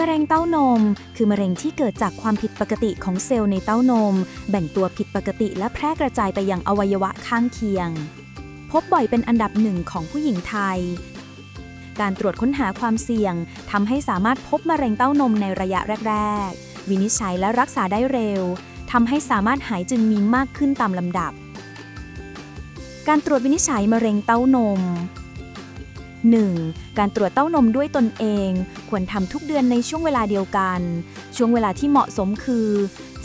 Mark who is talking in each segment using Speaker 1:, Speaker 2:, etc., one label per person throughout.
Speaker 1: มะเร็งเต้านม คือมะเร็งที่เกิดจากความผิดปกติของเซลล์ในเต้านม แบ่งตัวผิดปกติและแพร่กระจายไปยังอวัยวะข้างเคียง พบบ่อยเป็นอันดับหนึ่งของผู้หญิงไทย การตรวจค้นหาความเสี่ยงทำให้สามารถพบมะเร็งเต้านมในระยะแรก ๆ วินิจฉัยและรักษาได้เร็วทำให้สามารถหายจึงมีมากขึ้นตามลำดับ การตรวจวินิจฉัยมะเร็งเต้านม 1. การตรวจเต้านมด้วยตนเอง ควรทำทุกเดือนในช่วงเวลาเดียวกัน ช่วงเวลาที่เหมาะสมคือ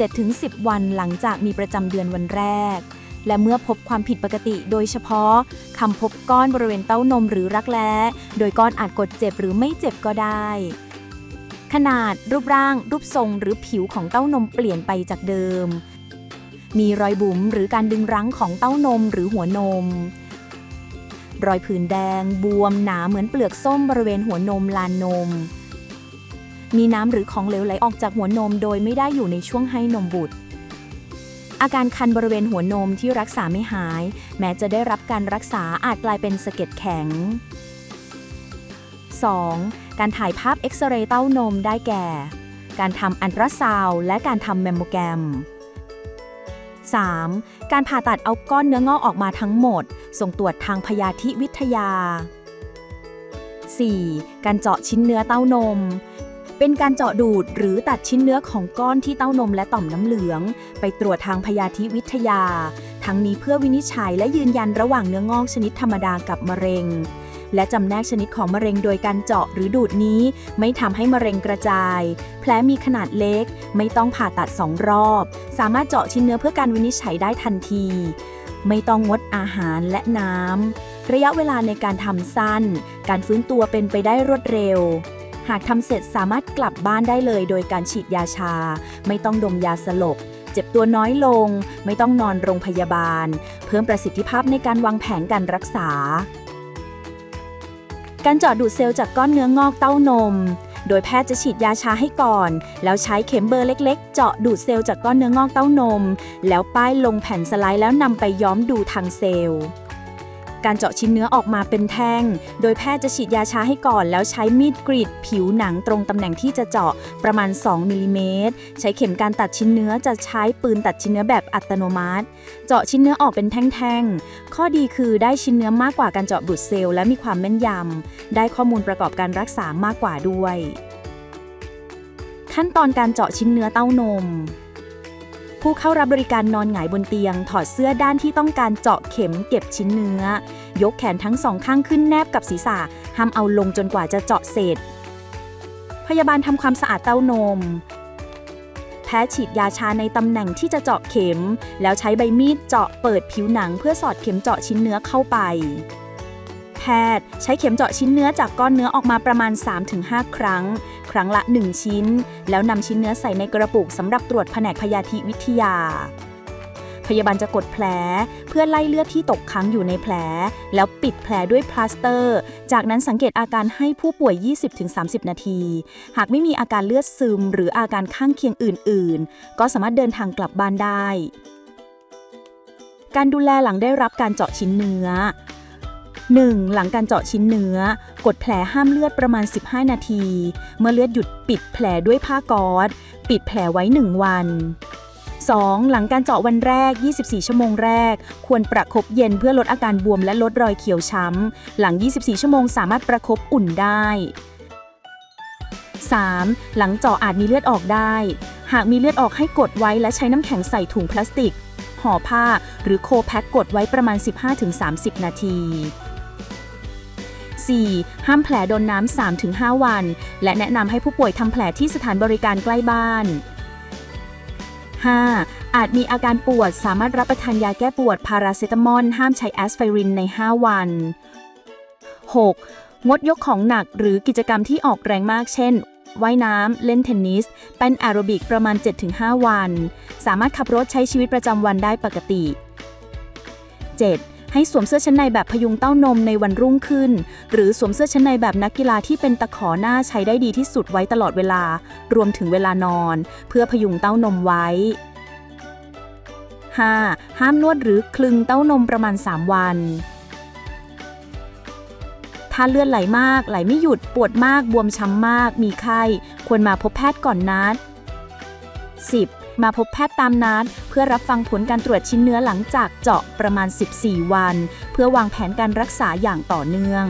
Speaker 1: 7-10 วันหลังจากมีประจำเดือนวันแรก และเมื่อพบความผิดปกติ โดยเฉพาะคำพบก้อนบริเวณเต้านมหรือรักแร้โดยก้อนอาจกดเจ็บหรือไม่เจ็บก็ได้ ขนาดรูปร่าง รูปทรงหรือผิวของเต้านมเปลี่ยนไปจากเดิม มีรอยบุ๋มหรือการดึงรั้งของเต้านมหรือหัวนม รอยผื่นแดง บวมหนาเหมือนเปลือกส้มบริเวณหัวนมลานนม มีน้ำหรือของเหลวไหลออกจากหัวนมโดยไม่ได้อยู่ในช่วงให้นมบุตร อาการคันบริเวณหัวนมที่รักษาไม่หาย แม้จะได้รับการรักษาอาจกลายเป็นสะเก็ดแข็ง 2. การถ่ายภาพเอ็กซเรย์เต้านมได้แก่ การทำอันตราซาวและการทำแมมโมแกรม 3. การผ่าตัดเอาก้อนเนื้องอกออกมาทั้งหมด ส่งตรวจทางพยาธิวิทยา 4. การเจาะชิ้นเนื้อเต้านม เป็นการเจาะดูดหรือตัดชิ้นเนื้อของก้อนที่เต้านมและต่อมน้ำเหลือง ไปตรวจทางพยาธิวิทยา ทั้งนี้เพื่อวินิจฉัยและยืนยันระหว่างเนื้องอกชนิดธรรมดากับมะเร็ง และจำแนกชนิดของมะเร็งโดยการเจาะหรือดูดนี้ ไม่ทำให้มะเร็งกระจาย แผลมีขนาดเล็ก ไม่ต้องผ่าตัดสองรอบ สามารถเจาะชิ้นเนื้อเพื่อการวินิจฉัยได้ทันที ไม่ต้องงดอาหารและน้ำระยะเวลาในการทำสั้น การฟื้นตัวเป็นไปได้รวดเร็วหากทำเสร็จสามารถกลับบ้านได้เลยโดยการฉีดยาชา ไม่ต้องดมยาสลบ เจ็บตัวน้อยลง ไม่ต้องนอนโรงพยาบาล เพิ่มประสิทธิภาพในการวางแผนการรักษา การเจาะดูดเซลล์จากก้อนเนื้องอกเต้านม โดยแพทย์จะฉีดยาชาให้ก่อน แล้วใช้เข็มเบอร์เล็ก ๆ เจาะดูดเซลล์จากก้อนเนื้องอกเต้านม แล้วป้ายลงแผ่นสไลด์แล้วนำไปย้อมดูทางเซลล์ การเจาะชิ้นเนื้อออกมาเป็นแท่ง โดยแพทย์จะฉีดยาชาให้ก่อน แล้วใช้มีดกรีดผิวหนังตรงตำแหน่งที่จะเจาะประมาณ 2มิลลิเมตร ใช้เข็มการตัดชิ้นเนื้อจะใช้ปืนตัดชิ้นเนื้อแบบอัตโนมัติ เจาะชิ้นเนื้อออกเป็นแท่งๆ ข้อดีคือได้ชิ้นเนื้อมากกว่าการเจาะดูดเซลล์และมีความแม่นยำ ได้ข้อมูลประกอบการรักษามากกว่าด้วย ขั้นตอนการเจาะชิ้นเนื้อเต้านม ผู้เข้ารับบริการนอนหงายบนเตียง ถอดเสื้อด้านที่ต้องการเจาะเข็มเก็บชิ้นเนื้อ ยกแขนทั้งสองข้างขึ้นแนบกับศีรษะห้ามเอาลงจนกว่าจะเจาะเสร็จ พยาบาลทำความสะอาดเต้านม แพทย์ฉีดยาชาในตำแหน่งที่จะเจาะเข็ม แล้วใช้ใบมีดเจาะเปิดผิวหนังเพื่อสอดเข็มเจาะชิ้นเนื้อเข้าไป พทย์ ใช้เข็มเจาะชิ้นเนื้อจากก้อนเนื้อออกมาประมาณ 3-5 ครั้ง ครั้งละ 1 ชิ้น แล้วนำชิ้นเนื้อใส่ในกระปุกสำหรับตรวจแผนกพยาธิวิทยา พยาบาลจะกดแผล เพื่อไล่เลือดที่ตกค้างอยู่ในแผล แล้วปิดแผลด้วยพลาสเตอร์ จากนั้นสังเกตอาการให้ผู้ป่วย 20-30 นาที หากไม่มีอาการเลือดซึม หรืออาการข้างเคียงอื่น ๆ ก็สามารถเดินทางกลับบ้านได้การดูแลหลังได้รับการเจาะชิ้นเนื้อ 1. หลังการเจาะชิ้นเนื้อ กดแผลห้ามเลือดประมาณ 15 นาที เมื่อเลือดหยุดปิดแผลด้วยผ้าก๊อซปิดแผลไว้ 1 วัน 2. หลังการเจาะวันแรก 24 ชั่วโมงแรก ควรประคบเย็นเพื่อลดอาการบวมและลดรอยเขียวช้ำ หลัง 24 ชั่วโมงสามารถประคบอุ่นได้ 3. หลังเจาะอาจมีเลือดออกได้ หากมีเลือดออกให้กดไว้และใช้น้ำแข็งใส่ถุงพลาสติกห่อผ้าหรือโคแพ็กกดไว้ประมาณ 15-30 นาที 4. ห้ามแผลโดนน้ำ 3-5 วัน และแนะนำให้ผู้ป่วยทำแผลที่สถานบริการใกล้บ้าน 5. อาจมีอาการปวดสามารถรับประทานยาแก้ปวดพาราเซตามอลห้ามใช้แอสไพรินใน 5 วัน 6. งดยกของหนักหรือกิจกรรมที่ออกแรงมากเช่นว่ายน้ำ เล่นเทนนิส เป็นแอโรบิกประมาณ 7-5 วัน สามารถขับรถใช้ชีวิตประจำวันได้ปกติ 7. ให้สวมเสื้อชั้นในแบบพยุงเต้านมในวันรุ่งขึ้น หรือสวมเสื้อชั้นในแบบนักกีฬาที่เป็นตะขอหน้าใช้ได้ดีที่สุดไว้ตลอดเวลา รวมถึงเวลานอน เพื่อพยุงเต้านมไว้ 5. ห้ามนวดหรือคลึงเต้านมประมาณ 3 วัน ถ้าเลือดไหลมาก ไหลไม่หยุด ปวดมาก บวมช้ำมาก มีไข้ ควรมาพบแพทย์ก่อนนัด 10. มาพบแพทย์ตามนัดเพื่อรับฟังผลการตรวจชิ้นเนื้อหลังจากเจาะประมาณ 14 วัน เพื่อวางแผนการรักษาอย่างต่อเนื่อง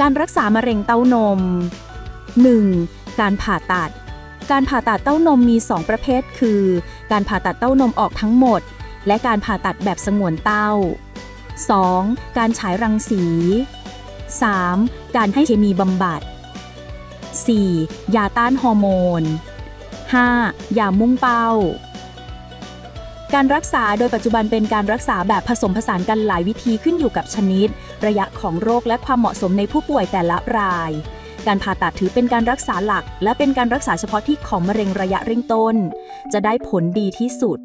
Speaker 1: การรักษามะเร็งเต้านม 1. การผ่าตัด การผ่าตัดเต้านมมี 2 ประเภท คือ การผ่าตัดเต้านมออกทั้งหมด และการผ่าตัดแบบสงวนเต้า 2. การฉายรังสี 3. การให้เคมีบำบัด 4. ยาต้านฮอร์โมน 5. ยามุ่งเป้า การรักษาโดยปัจจุบันเป็นการรักษาแบบผสมผสานกันหลายวิธีขึ้นอยู่กับชนิด ระยะของโรคและความเหมาะสมในผู้ป่วยแต่ละราย การผ่าตัดถือเป็นการรักษาหลัก และเป็นการรักษาเฉพาะที่ของมะเร็งระยะเร่งต้น จะได้ผลดีที่สุด